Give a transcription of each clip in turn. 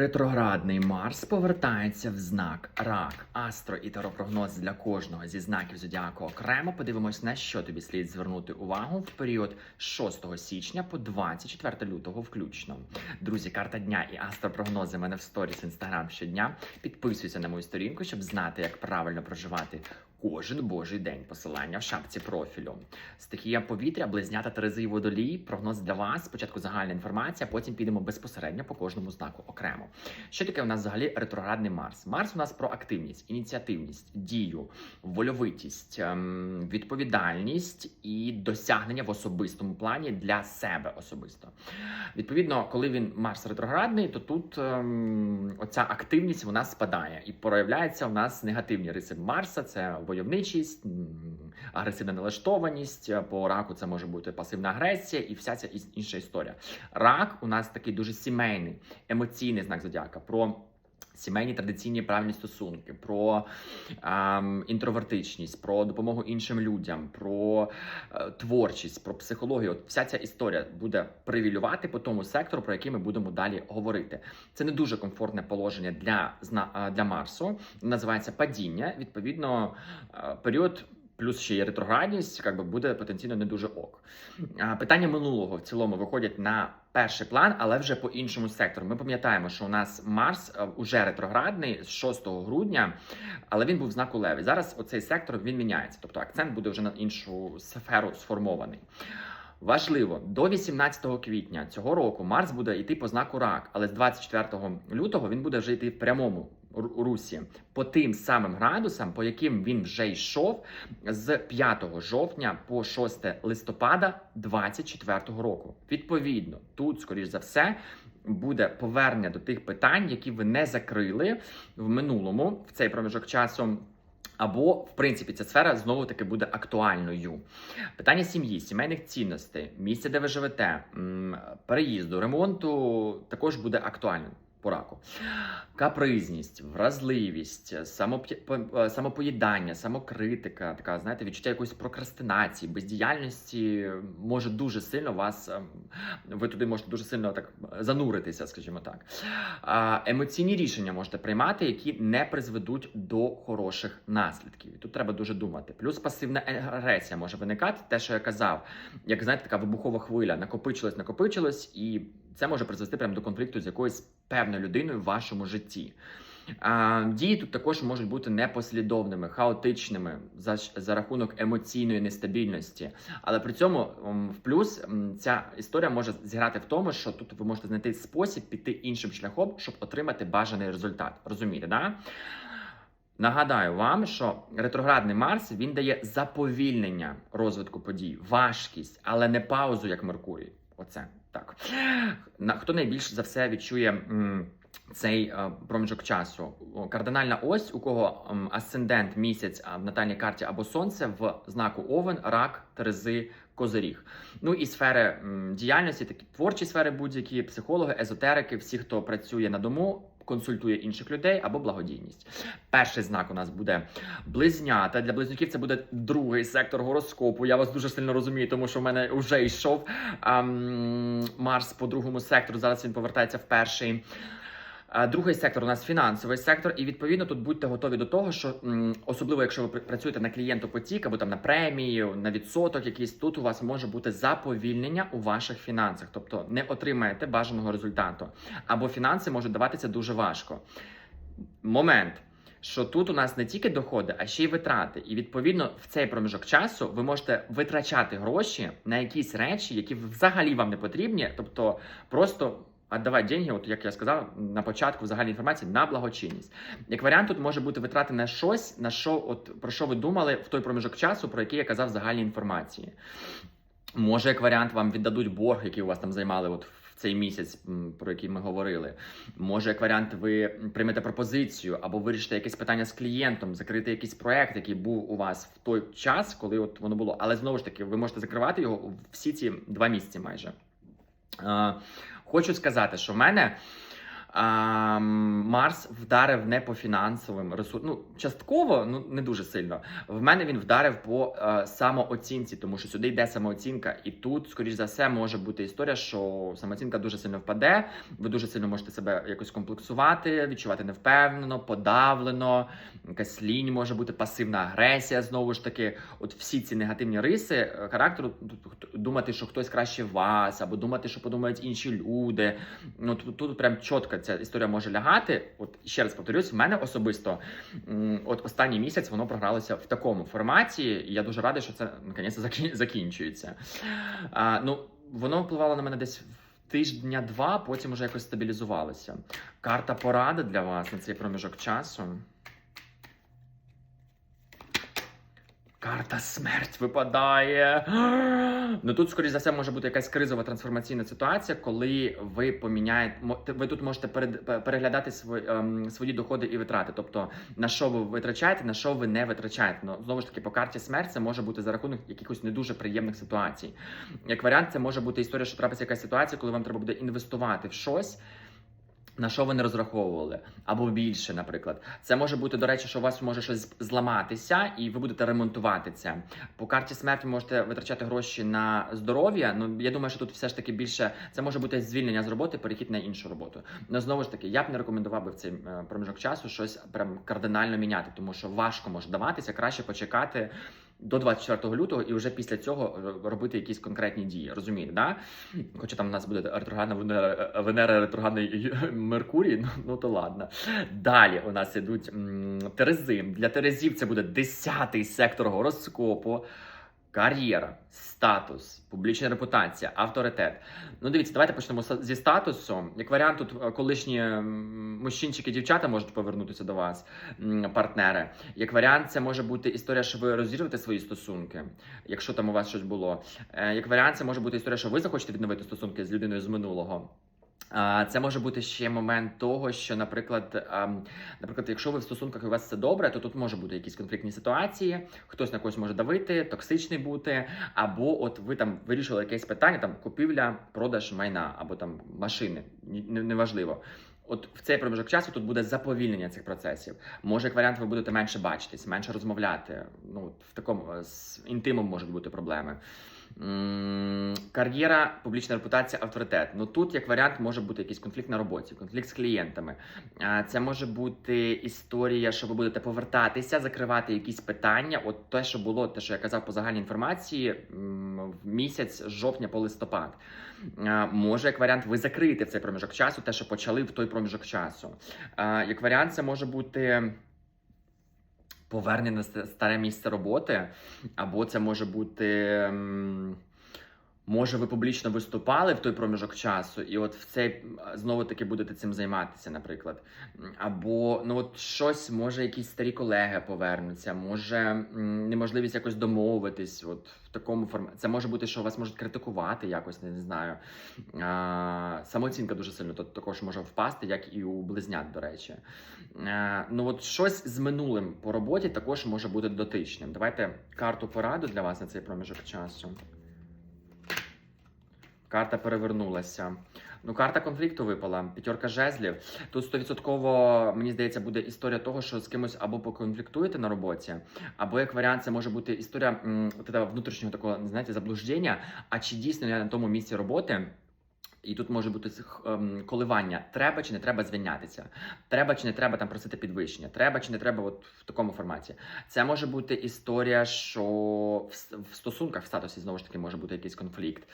Ретроградний Марс повертається в знак Рак. Астро і таропрогноз для кожного зі знаків зодіаку окремо. Подивимось, на що тобі слід звернути увагу в період з 6 січня по 24 лютого, включно. Друзі, карта дня і астропрогнози мене в сторіс інстаграм щодня. Підписуйся на мою сторінку, щоб знати, як правильно проживати. Кожен божий день посилання в шапці профілю. Стихія повітря, близнята Терези і водолій. Прогноз для вас. Спочатку загальна інформація, потім підемо безпосередньо по кожному знаку окремо. Що таке у нас взагалі ретроградний Марс? Марс у нас про активність, ініціативність, дію, вольовитість, ем, відповідальність і досягнення в особистому плані для себе особисто. Відповідно, коли він Марс ретроградний, то тут ем, оця активність вона спадає і проявляється у нас негативні риси Марса. Це войовничість, агресивна налаштованість. По раку це може бути пасивна агресія і вся ця інша історія. Рак у нас такий дуже сімейний, емоційний знак зодіака. Про Сімейні традиційні правильні стосунки, про ем, інтровертичність, про допомогу іншим людям, про е, творчість, про психологію. От вся ця історія буде привілювати по тому сектору, про який ми будемо далі говорити. Це не дуже комфортне положення для, е, для Марсу. Називається падіння. Відповідно, е, період. Плюс ще є ретроградність, як би буде потенційно не дуже ок. Питання минулого в цілому виходять на перший план, але вже по іншому сектору. Ми пам'ятаємо, що у нас Марс е, уже ретроградний з 6 грудня, але він був в знаку Леви. Зараз оцей сектор він міняється, тобто акцент буде вже на іншу сферу сформований. Важливо, до 18 квітня цього року Марс буде йти по знаку Рак, але з 24 лютого він буде вже йти в прямому русі по тим самим градусам, по яким він вже йшов з 5 жовтня по 6 листопада 24 року. Відповідно, тут, скоріш за все, буде повернення до тих питань, які ви не закрили в минулому в цей проміжок часу. Або, в принципі, ця сфера знову таки буде актуальною. Питання сім'ї, сімейних цінностей, місця, де ви живете, переїзду, ремонту також буде актуальним по раку. Капризність, вразливість, е, самопоїдання, самокритика, така, знаєте, відчуття якоїсь прокрастинації, бездіяльності може дуже сильно вас, ем, ви туди можете дуже сильно так зануритися, скажімо так. Емоційні рішення можете приймати, які не призведуть до хороших наслідків. І тут треба дуже думати. Плюс пасивна агресія може виникати, те, що я казав, як знаєте, така вибухова хвиля накопичилась, накопичилась, і це може призвести прямо до конфлікту з якоюсь певною людиною в вашому житті. А, дії тут також можуть бути непослідовними, хаотичними за, за рахунок емоційної нестабільності. Але при цьому в плюс ця історія може зіграти в тому, що тут ви можете знайти спосіб піти іншим шляхом, щоб отримати бажаний результат. Розумієте, да? Нагадаю вам, що ретроградний Марс він дає заповільнення розвитку подій, важкість, але не паузу, як Меркурій. Оце так. Хто найбільше за все відчує цей е, проміжок часу? Кардинальна ось, у кого асцендент місяць в натальній карті або сонце в знаку Овен, рак, Терези, Козиріг. Ну і сфери діяльності, такі творчі сфери, будь-які психологи, езотерики, всі, хто працює на дому. Консультує інших людей або благодійність. Перший знак у нас буде близнята. Для близнюків це буде другий сектор гороскопу. Я вас дуже сильно розумію, тому що в мене вже йшов ам, Марс по другому сектору. Зараз він повертається в перший. Другий сектор у нас фінансовий сектор, і відповідно тут будьте готові до того, що особливо якщо ви працюєте на клієнтопотік або там на премію, на відсоток, якийсь тут у вас може бути заповільнення у ваших фінансах, тобто не отримаєте бажаного результату, або фінанси можуть даватися дуже важко. Момент. Що тут у нас не тільки доходи, а ще й витрати. І відповідно в цей проміжок часу ви можете витрачати гроші на якісь речі, які взагалі вам не потрібні, тобто просто віддавати деньги, от як я сказав на початку взагалі інформації, на благочинність. Як варіант, тут може бути витрати на щось, на що, от про що ви думали в той проміжок часу, про який я казав в загальній інформації. Може, як варіант, вам віддадуть борг, який у вас там займали от в цей місяць, про який ми говорили. Може, як варіант, ви приймете пропозицію або вирішите якесь питання з клієнтом, закрити якийсь проект, який був у вас в той час, коли от воно було. Але знову ж таки, ви можете закривати його всі ці два місяці майже. Хочу сказати, що в мене. А, Марс вдарив не по фінансовим ресурсам. Ну, частково, ну не дуже сильно. В мене він вдарив по е, самооцінці, тому що сюди йде самооцінка, і тут, скоріш за все, може бути історія, що самооцінка дуже сильно впаде. Ви дуже сильно можете себе якось комплексувати, відчувати невпевнено, подавлено, якась лінь може бути пасивна агресія. Знову ж таки, от всі ці негативні риси е, характеру, думати, що хтось краще вас, або думати, що подумають інші люди. Ну тут, тут прям чітко ця історія може лягати. От ще раз повторюсь, в мене особисто от останній місяць воно програлося в такому форматі, і я дуже радий, що це наконець закін- закінчується. А, ну, воно впливало на мене десь. тижня два, потім вже якось стабілізувалося. Карта поради для вас на цей проміжок часу. Карта смерть випадає. Ну тут, скоріш за все, може бути якась кризова трансформаційна ситуація, коли ви поміняєте. Ви тут можете переглядати ем, свої доходи і витрати. Тобто на що ви витрачаєте, на що ви не витрачаєте. Ну знову ж таки, по карті смерть це може бути за рахунок якихось не дуже приємних ситуацій. Як варіант, це може бути історія, що трапиться якась ситуація, коли вам треба буде інвестувати в щось. На що ви не розраховували, або більше, наприклад, це може бути до речі, що у вас може щось зламатися, і ви будете ремонтувати це. По карті смерті можете витрачати гроші на здоров'я. Ну я думаю, що тут все ж таки більше це може бути звільнення з роботи, перехід на іншу роботу. Ну знову ж таки, я б не рекомендував би в цей е, проміжок часу щось прям кардинально міняти, тому що важко може даватися, краще почекати. До 24 лютого і вже після цього робити якісь конкретні дії, розумієте, да? Хоча там у нас буде ретроградна Венера, Венера ретроградний Меркурій, ну, ну то ладно. Далі у нас ідуть Терези. Для Терезів це буде 10-й сектор гороскопу. Кар'єра, статус, публічна репутація, авторитет. Ну, дивіться, давайте почнемо зі статусу. Як варіант, тут е, колишні мужчинчики, дівчата можуть повернутися до вас, партнери. Як варіант, це може бути історія, що ви розірвете свої стосунки, якщо там у вас щось було. Е, Як варіант, це може бути історія, що ви захочете відновити стосунки з людиною з минулого. Це може бути ще момент того, що, наприклад, наприклад, якщо ви в стосунках і у вас все добре, то тут може бути якісь конфліктні ситуації, хтось на когось може давити, токсичний бути, або от ви там вирішили якесь питання, там купівля, продаж майна, або там машини, неважливо. От в цей проміжок часу тут буде заповільнення цих процесів. Може, як варіант, ви будете менше бачитись, менше розмовляти. Ну в такому е, з інтимом можуть бути проблеми. Кар'єра, публічна репутація, авторитет. Ну тут, як варіант, може бути якийсь конфлікт на роботі, конфлікт з клієнтами. Це може бути історія, що ви будете повертатися, закривати якісь питання. От те, що було, те, що я казав по загальній інформації, в місяць жовтня по листопад. Може, як варіант, ви закриєте в цей проміжок часу, те, що почали в той проміжок часу. Як варіант, це може бути. Повернення на ст- старе місце роботи, або це може бути. Може, ви публічно виступали в той проміжок часу, і от в цей знову таки будете цим займатися, наприклад. Або ну от щось, може, якісь старі колеги повернуться, може неможливість якось домовитись. От в такому форматі. Це може бути, що вас можуть критикувати якось, не, знаю. А, самооцінка дуже сильно тут також може впасти, як і у близнят, до речі. Е, ну от щось з минулим по роботі також може бути дотичним. Давайте карту пораду для вас на цей проміжок часу. Карта перевернулася. Ну, карта конфлікту випала. П'ятерка жезлів. Тут стовідсотково, мені здається, буде історія того, що з кимось або поконфліктуєте на роботі, або як варіант, це може бути історія м, внутрішнього такого, знаєте, заблуждення. А чи дійсно я на тому місці роботи? І тут може бути ем, коливання: треба чи не треба звільнятися, треба чи не треба там просити підвищення, треба чи не треба, от в такому форматі. Це може бути історія, що в, стосунках в статусі знову ж таки може бути якийсь конфлікт.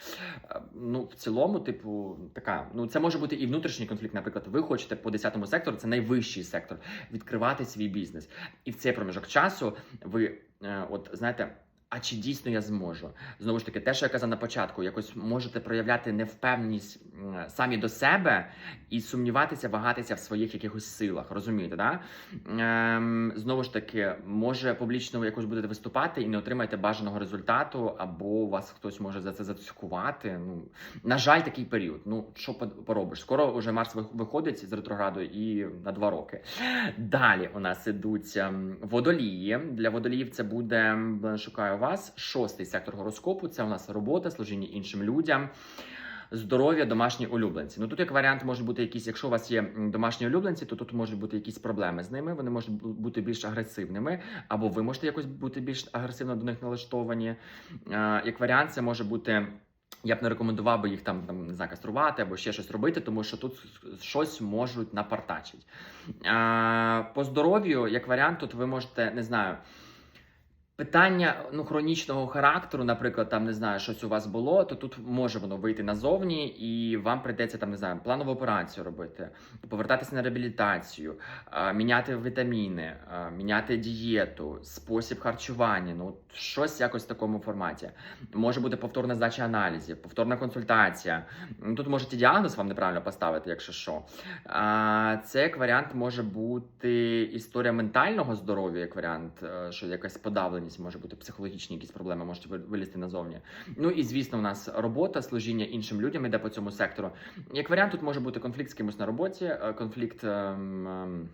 Е, Ну, в цілому, типу, така. Ну, це може бути і внутрішній конфлікт. Наприклад, ви хочете по 10 сектору, це найвищий сектор, відкривати свій бізнес. І в цей проміжок часу ви, е, от знаєте. А чи дійсно я зможу? Знову ж таки, те, що я казав на початку, якось можете проявляти невпевненість самі до себе і сумніватися, вагатися в своїх якихось силах. Розумієте, да? Ем, знову ж таки, може публічно ви якось будете виступати і не отримаєте бажаного результату, або вас хтось може за це зацькувати. Ну, на жаль, такий період. Ну, що поробиш? Скоро вже Марс виходить з ретрограду і на два роки. Далі у нас ідуть водолії. Для водоліїв це буде м, вас. Шостий сектор гороскопу. Це у нас робота, служіння іншим людям. Здоров'я, домашні улюбленці. Ну тут як варіант можуть бути якісь, якщо у вас є домашні улюбленці, то тут можуть бути якісь проблеми з ними. Вони можуть бути більш агресивними, або ви можете якось бути більш агресивно до них налаштовані. Як варіант, це може бути. Я б не рекомендував би їх там, там не знаю, каструвати або ще щось робити, тому що тут щось можуть напартачити. По здоров'ю, як варіант, тут ви можете, не знаю. Питання ну, хронічного характеру, наприклад, там не знаю, щось у вас було, то тут може воно вийти назовні, і вам прийдеться там не знаю, планову операцію робити, повертатися на реабілітацію, міняти вітаміни, міняти дієту, спосіб харчування. Ну щось якось в такому форматі. Може бути повторна здача аналізів, повторна консультація. Ну, Тут можете діагноз вам неправильно поставити, якщо що. Це як варіант може бути історія ментального здоров'я, як варіант, е, що якась подавленість може бути, психологічні якісь проблеми можуть вилізти назовні. Ну і звісно, у нас робота, служіння іншим людям іде по цьому сектору. Як варіант, тут може бути конфлікт з кимось на роботі, е, конфлікт. ем, ем,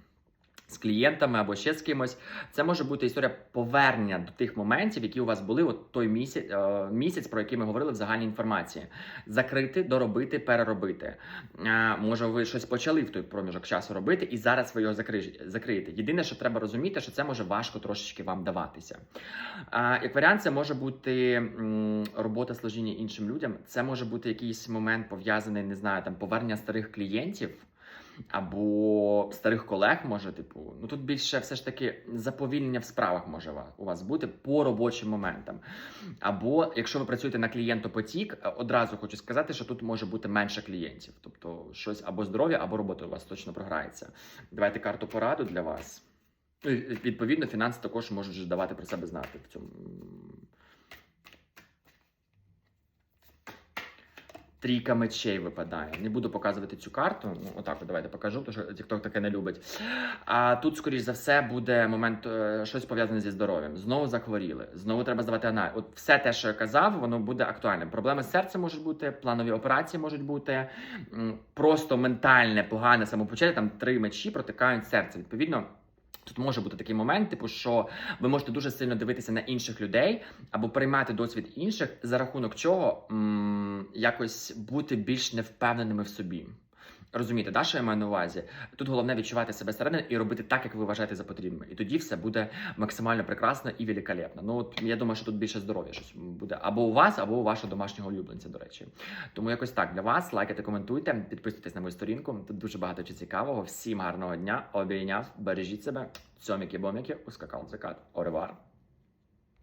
з клієнтами або ще з кимось, це може бути історія повернення до тих моментів, які у вас були от той місяць, е, місяць, про який ми говорили в загальній інформації. Закрити, доробити, переробити. Е, Може, ви щось почали в той проміжок часу робити, і зараз ви його закри- закриєте. Єдине, що треба розуміти, що це може важко трошечки вам даватися. Е, Як варіант, це може бути робота служіння іншим людям. Це може бути якийсь момент пов'язаний, не знаю, там повернення старих клієнтів. Або старих колег може, типу, ну тут більше все ж таки заповільнення в справах може у вас бути по робочим моментам. Або якщо ви працюєте на клієнтопотік, е, одразу хочу сказати, що тут може бути менше клієнтів. Тобто щось або здоров'я, або робота у вас точно програється. Давайте карту пораду для вас. Ну, Відповідно, фінанси також можуть давати про себе знати в цьому. Трійка мечей випадає. Не буду показувати цю карту. Ну, отак, от давайте покажу, тому що TikTok таке не любить. А тут, скоріш за все, буде момент е, щось пов'язане зі здоров'ям. Знову захворіли, знову треба здавати аналіз. От все те, що я казав, воно буде актуальним. Проблеми з серцем можуть бути, планові операції можуть бути, просто ментальне, погане самопочуття. Там три мечі протикають серце. Відповідно. Тут може бути такий момент, типу, що ви можете дуже сильно дивитися на інших людей або приймати досвід інших, за рахунок чого м- якось бути більш невпевненими в собі. Розумієте, да, що я маю на увазі? Тут головне відчувати себе середини і робити так, як ви вважаєте за потрібне. І тоді все буде максимально прекрасно і великолепно. Ну от я думаю, що тут більше здоров'я щось буде або у вас, або у вашого домашнього улюбленця, до речі. Тому якось так для вас. Лайкайте, коментуйте, підписуйтесь на мою сторінку. Тут дуже багато чого цікавого. Всім гарного дня, обійняв, бережіть себе. Цьоміки-боміки, ускакав закат. Оревар.